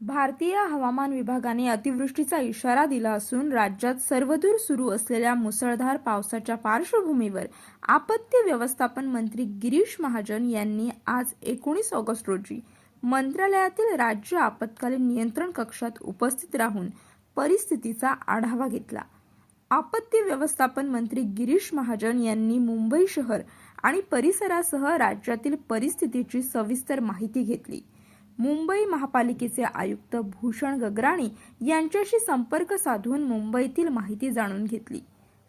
भारतीय हवामान विभागाने अतिवृष्टीचा इशारा दिला असून राज्यात सर्वदूर सुरू असलेल्या मुसळधार पावसाच्या पार्श्वभूमीवर आपत्ती व्यवस्थापन मंत्री गिरीश महाजन यांनी आज एकोणीस ऑगस्ट रोजी मंत्रालयातील राज्य आपत्कालीन नियंत्रण कक्षात उपस्थित राहून परिस्थितीचा आढावा घेतला. आपत्ती व्यवस्थापन मंत्री गिरीश महाजन यांनी मुंबई शहर आणि परिसरासह राज्यातील परिस्थितीची सविस्तर माहिती घेतली. मुंबई महापालिकेचे आयुक्त भूषण गगराणी यांच्याशी संपर्क साधून मुंबईतील माहिती जाणून घेतली.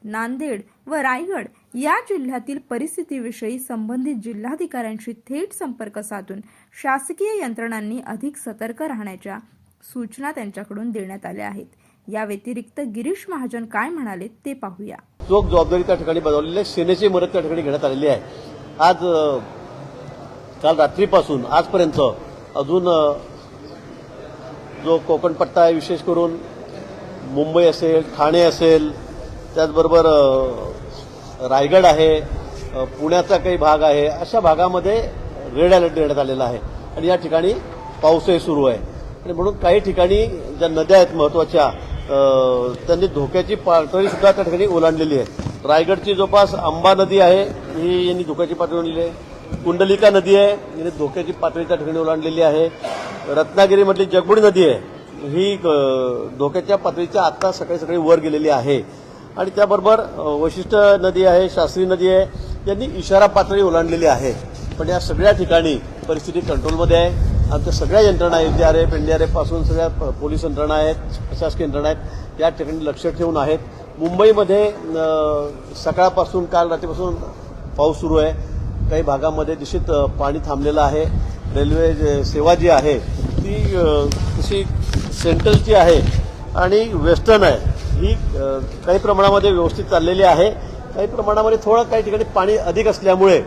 नांदेड व रायगड या जिल्ह्यातील परिस्थितीविषयी संबंधित जिल्हाधिकाऱ्यांशी थेट संपर्क साधून शासकीय यंत्रणांनी अधिक सतर्क राहण्याच्या सूचना त्यांच्याकडून देण्यात आल्या आहेत. या व्यतिरिक्त गिरीश महाजन काय म्हणाले ते पाहूया. चोख जबाबदारी त्या ठिकाणी बजावलेली आहे सेनेची मदत त्या ठिकाणी घेण्यात आलेली आहे. आज काल रात्रीपासून आजपर्यंत अजून जो कोकण पट्टा आहे विशेष करून मुंबई असेल ठाणे असेल त्याचबरोबर रायगड आहे पुण्याचा काही भाग आहे अशा भागामध्ये रेड अलर्ट देण्यात आलेला आहे. आणि या ठिकाणी पाऊसही सुरू आहे. आणि म्हणून काही ठिकाणी ज्या नद्या आहेत महत्त्वाच्या त्यांनी धोक्याची पातळी सुद्धा त्या ठिकाणी ओलांडलेली आहे. रायगडची जवळपास आंबा नदी आहे ही यांनी धोक्याची पातळी ओलांडली आहे. कुंडलिका नदी आहे. यांनी धोक्याची पातळी त्या ठिकाणी ओलांडलेली आहे. रत्नागिरीमधली जगबुडी नदी आहे. ही धोक्याच्या पातळीच्या आता सकाळी सकाळी वर गेलेली आहे. आणि त्याबरोबर वशिष्ठ नदी आहे शास्त्री नदी आहे. यांनी इशारा पातळी ओलांडलेली आहे. पण या सगळ्या ठिकाणी परिस्थिती कंट्रोलमध्ये आहे. आमच्या सगळ्या यंत्रणा एनडीआरएफ एनडीआरएफपासून सगळ्या प- पोलीस यंत्रणा आहेत प्रशासकीय यंत्रणा आहेत या ठिकाणी लक्ष ठेवून आहेत. मुंबईमध्ये सकाळपासून काल रात्रीपासून पाऊस सुरू आहे. काही भागामध्ये निश्चित पाणी थांबलेलं आहे. रेल्वे जे- सेवा जी आहे ती अ, तशी सेंट्रलची आहे आणि वेस्टर्न आहे ही काही प्रमाणामध्ये व्यवस्थित चाललेली आहे. काही प्रमाणामध्ये थोडं काही ठिकाणी पाणी अधिक असल्यामुळे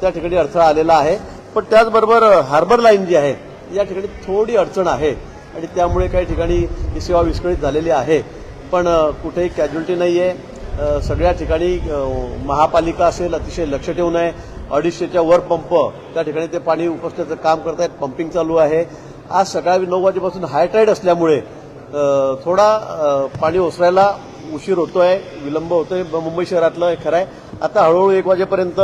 त्या ठिकाणी अडथळा आलेला आहे. पण त्याचबरोबर हार्बर लाईन जी आहे या ठिकाणी थोडी अडचण आहे आणि त्यामुळे काही ठिकाणी ही सेवा विस्कळीत झालेली आहे. पण कुठेही कॅज्युलिटी नाही आहे सगळ्या ठिकाणी महापालिका असेल अतिशय लक्ष ठेवून आहे. अडीचशेच्या वर पंप त्या ठिकाणी ते पाणी उपसण्याचं काम करत आहेत पंपिंग चालू आहे. आज सकाळी नऊ वाजेपासून हायटाईड असल्यामुळे थोडा पाणी ओसरायला उशीर होतोय विलंब होतोय. मुंबई शहरातलं हे खरं आहे. आता हळूहळू एक वाजेपर्यंत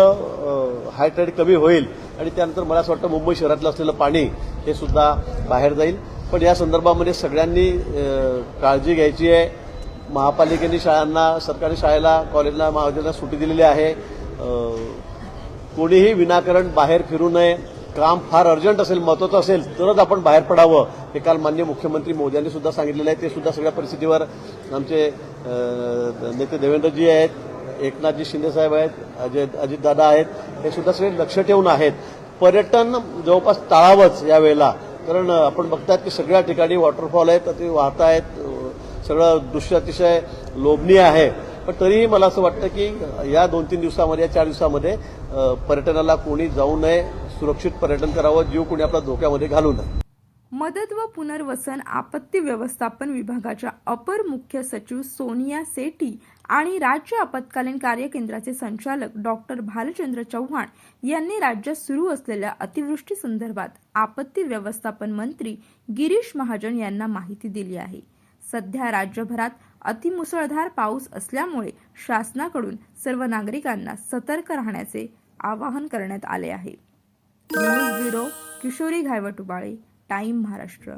हायटाईड कमी होईल. आणि त्यानंतर मला असं वाटतं मुंबई शहरातलं असलेलं पाणी हे सुद्धा बाहेर जाईल. पण या संदर्भामध्ये सगळ्यांनी काळजी घ्यायची आहे. महापालिकेने शाळांना सरकारी शाळेला कॉलेजला महाविद्यालयाला सुट्टी दिलेली आहे. कोणीही विनाकारण बाहेर फिरू नये. काम फार अर्जंट असेल महत्वाचं असेल तरच आपण बाहेर पडावं. हे काल मान्य मुख्यमंत्री मोदी सुद्धा सांगितलेलं आहे. ते सुद्धा सगळ्या परिस्थितीवर आमचे नेते देवेंद्रजी आहेत एकनाथजी शिंदेसाहेब आहेत अजय अजितदादा आहेत. हे सुद्धा सगळे लक्ष ठेवून आहेत. पर्यटन जवळपास टाळावंच यावेळेला. कारण आपण बघतायत की सगळ्या ठिकाणी वॉटरफॉल आहेत ते वाहत आहेत सगळं दृश्य अतिशय लोभनीय आहे. पण तरीही मला असं वाटतं की या दोन तीन दिवसामध्ये या चार दिवसामध्ये पर्यटनाला कोणी जाऊ नये सुरक्षित पर्यटन करावं जीव कोणी आपला धोक्यामध्ये घालू नये. मदत व पुनर्वसन आपत्ती व्यवस्थापन विभागाच्या अपर मुख्य सचिव सोनिया सेठी आणि राज्य आपत्कालीन कार्य केंद्राचे संचालक डॉक्टर भालचंद्र चव्हाण यांनी राज्यात सुरू असलेल्या अतिवृष्टी संदर्भात आपत्ती व्यवस्थापन मंत्री गिरीश महाजन यांना माहिती दिली आहे. सध्या राज्यभरात अतिमुसळधार पाऊस असल्यामुळे शासनाकडून सर्व नागरिकांना सतर्क राहण्याचे आवाहन करण्यात आले आहे. News bureau Kishori घायवटुबाळे time Maharashtra.